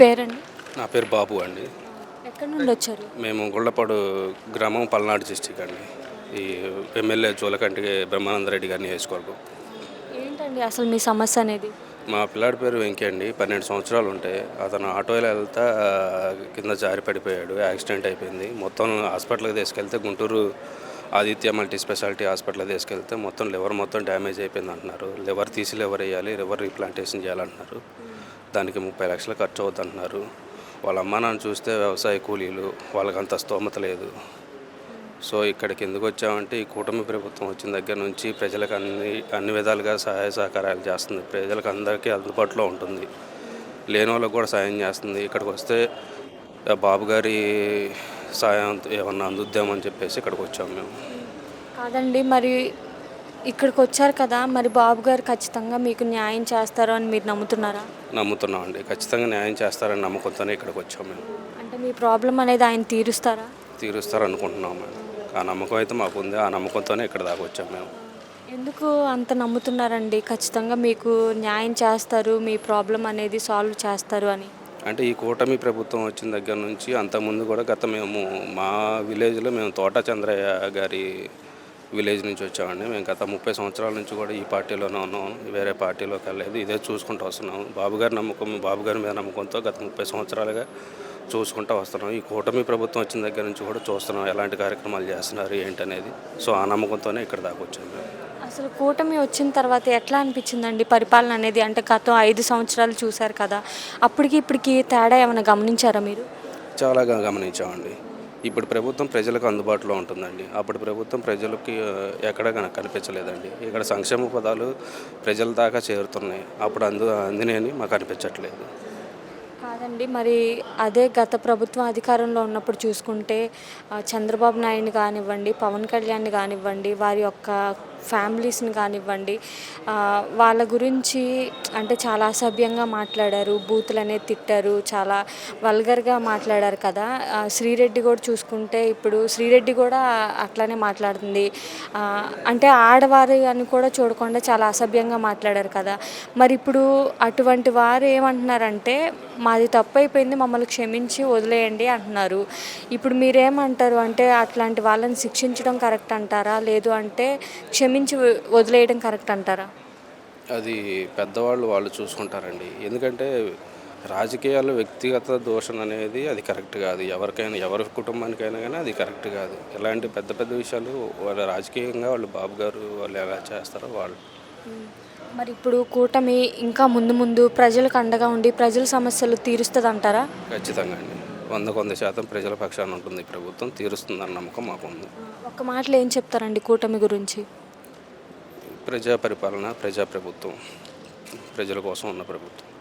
పేరండి? నా పేరు బాబు అండి. ఎక్కడి నుండి వచ్చారు? మేము గుళ్ళపాడు గ్రామం పల్నాడు డిస్టిక్ అండి. ఈ ఎమ్మెల్యే జోలకంటి బ్రహ్మానందరెడ్డి గారిని వేసుకోవాలి. ఏంటండి అసలు మీ సమస్య అనేది? మా పిల్లాడి పేరు వెంకీ అండి. పన్నెండు సంవత్సరాలు ఉంటాయి అతను ఆటోలో వెళ్తా కింద జారి పడిపోయాడు యాక్సిడెంట్ అయిపోయింది. మొత్తం హాస్పిటల్కి తీసుకెళ్తే గుంటూరు ఆదిత్య మల్టీ స్పెషాలిటీ హాస్పిటల్కి తీసుకెళ్తే మొత్తం లివర్ మొత్తం డ్యామేజ్ అయిపోయింది అంటున్నారు. లివర్ తీసి లివర్ వేయాలి లివర్ రీప్లాంటేషన్ చేయాలంటున్నారు. దానికి ముప్పై లక్షలు ఖర్చు అవుతుంది అంటున్నారు వాళ్ళ అమ్మానాన్ని చూస్తే వ్యవసాయ కూలీలు వాళ్ళకి అంత స్తోమత లేదు. సో ఇక్కడికి ఎందుకు వచ్చామంటే ఈ కూటమి ప్రభుత్వం వచ్చిన దగ్గర నుంచి ప్రజలకు అన్ని అన్ని విధాలుగా సహాయ సహకారాలు చేస్తుంది. ప్రజలకు అందరికీ అందుబాటులో ఉంటుంది. లేని వాళ్ళకి కూడా సాయం చేస్తుంది. ఇక్కడికి వస్తే బాబు గారి సాయం ఏమన్నా అందుద్దామని చెప్పేసి ఇక్కడికి వచ్చాము మేము. కాదండి మరి ఇక్కడికి వచ్చారు కదా మరి బాబు గారు ఖచ్చితంగా మీకు న్యాయం చేస్తారు అని మీరు నమ్ముతున్నారా? నమ్ముతున్నాం అండి ఖచ్చితంగా న్యాయం చేస్తారని నమ్మకంతోనే ఇక్కడికి వచ్చాము మేము. అంటే మీ ప్రాబ్లం అనేది ఆయన తీరుస్తారా? తీరుస్తారు అనుకుంటున్నాం మేము. ఆ నమ్మకం అయితే మాకు ఉంది. ఆ నమ్మకంతోనే ఇక్కడ దాకా వచ్చాము మేము. ఎందుకు అంత నమ్ముతున్నారండి? ఖచ్చితంగా మీకు న్యాయం చేస్తారు మీ ప్రాబ్లం అనేది సాల్వ్ చేస్తారు అని. అంటే ఈ కూటమి ప్రభుత్వం వచ్చిన దగ్గర నుంచి అంతకుముందు కూడా గత మేము మా విలేజ్లో మేము తోట చంద్రయ్య గారి విలేజ్ నుంచి వచ్చామండి. మేము గత ముప్పై సంవత్సరాల నుంచి కూడా ఈ పార్టీలోనే ఉన్నాం. వేరే పార్టీలోకి వెళ్ళలేదు. ఇదే చూసుకుంటూ వస్తున్నాం. బాబు గారి నమ్మకం బాబు గారి మీద నమ్మకంతో గత ముప్పై సంవత్సరాలుగా చూసుకుంటూ వస్తున్నాం. ఈ కూటమి ప్రభుత్వం వచ్చిన దగ్గర నుంచి కూడా చూస్తున్నాం ఎలాంటి కార్యక్రమాలు చేస్తున్నారు ఏంటనేది. సో ఆ నమ్మకంతోనే ఇక్కడ దాకా వచ్చాం మేము. అసలు కూటమి వచ్చిన తర్వాత ఎట్లా అనిపించిందండి? పరిపాలన అనేది అంటే గత ఐదు సంవత్సరాలు చూశారు కదా. అప్పటికి ఇప్పటికి తేడా ఏమైనా గమనించారా మీరు? చాలా గమనించామండి. ఇప్పుడు ప్రభుత్వం ప్రజలకు అందుబాటులో ఉంటుందండి. అప్పుడు ప్రభుత్వం ప్రజలకి ఎక్కడ కనిపించలేదండి. ఇక్కడ సంక్షేమ పదాలు ప్రజల దాకా చేరుతున్నాయి. అప్పుడు అందు అందినని మాకు అనిపించట్లేదు. కాదండి మరి అదే గత ప్రభుత్వం అధికారంలో ఉన్నప్పుడు చూసుకుంటే చంద్రబాబు నాయుడిని కానివ్వండి పవన్ కళ్యాణ్ని కానివ్వండి వారి యొక్క ఫ్యామిలీస్ని కానివ్వండి వాళ్ళ గురించి అంటే చాలా అసభ్యంగా మాట్లాడారు బూతులనే తిట్టారు చాలా వల్గర్గా మాట్లాడారు కదా. శ్రీరెడ్డి కూడా చూసుకుంటే ఇప్పుడు శ్రీరెడ్డి కూడా అట్లానే మాట్లాడుతుంది. అంటే ఆడవారు అని కూడా చూడకుండా చాలా అసభ్యంగా మాట్లాడారు కదా. మరి ఇప్పుడు అటువంటి వారు ఏమంటున్నారంటే మాది తప్పు అయిపోయింది మమ్మల్ని క్షమించి వదిలేయండి అంటున్నారు. ఇప్పుడు మీరేమంటారు? అంటే అట్లాంటి వాళ్ళని శిక్షించడం కరెక్ట్ అంటారా? లేదు అంటే క్షమి క్షమించి వ- వదిలేయడం కరెక్ట్ అంటారా? అది పెద్దవాళ్ళు వాళ్ళు చూసుకుంటారండి. ఎందుకంటే రాజకీయాల్లో వ్యక్తిగత దోషణ అనేది అది కరెక్ట్ కాదు. ఎవరికైనా ఎవరి కుటుంబానికైనా కానీ అది కరెక్ట్ కాదు. ఎలాంటి పెద్ద పెద్ద విషయాలు వాళ్ళ రాజకీయంగా వాళ్ళు బాబు గారు వాళ్ళు ఎలా చేస్తారో వాళ్ళు. మరి ఇప్పుడు కూటమి ఇంకా ముందు ముందు ప్రజలకు అండగా ఉండి ప్రజల సమస్యలు తీరుస్తుంది అంటారా ఖచ్చితంగా అండి. వంద వంద శాతం ప్రజల పక్షాన ఉంటుంది. ప్రభుత్వం తీరుస్తుందన్న నమ్మకం మాకు ఉంది ఒక్క మాటలో ఏం చెప్తారండి కూటమి గురించి? ప్రజా పరిపాలన ప్రజా ప్రభుత్వం ప్రజల కోసం ఉన్న ప్రభుత్వం.